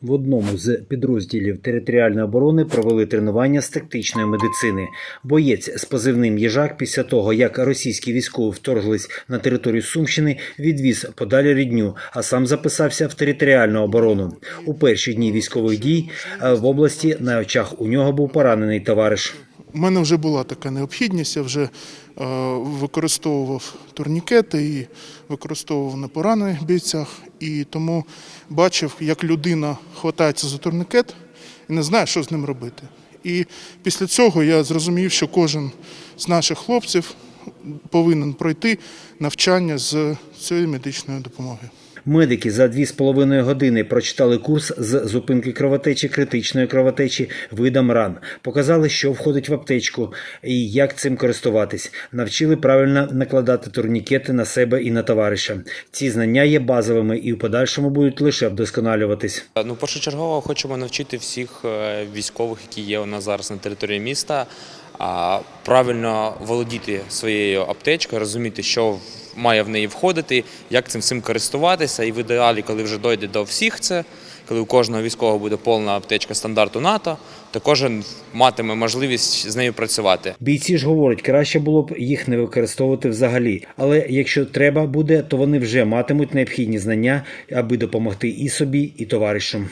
В одному з підрозділів територіальної оборони провели тренування з тактичної медицини. Боєць з позивним Їжак після того, як російські військові вторглись на територію Сумщини, відвіз подалі рідню, а сам записався в територіальну оборону. У перші дні військових дій е, в області на очах у нього був поранений товариш. У мене вже була така необхідність, я вже е, використовував турнікети і використовував на поранених бійцях. І тому бачив, як людина хватається за турнікет і не знає, що з ним робити. І після цього я зрозумів, що кожен з наших хлопців повинен пройти навчання з цієї медичної допомоги. Медики за дві з половиною години прочитали курс з зупинки кровотечі, критичної кровотечі, видам ран. Показали, що входить в аптечку і як цим користуватись. Навчили правильно накладати турнікети на себе і на товариша. Ці знання є базовими і в подальшому будуть лише вдосконалюватись. Ну, першочергово хочемо навчити всіх е, військових, які є у нас зараз на території міста, правильно володіти своєю аптечкою, розуміти, що має в неї входити, як цим всім користуватися. І в ідеалі, коли вже дойде до всіх це, коли у кожного військового буде повна аптечка стандарту НАТО, то кожен матиме можливість з нею працювати. Бійці ж говорять, краще було б їх не використовувати взагалі. Але якщо треба буде, то вони вже матимуть необхідні знання, аби допомогти і собі, і товаришам.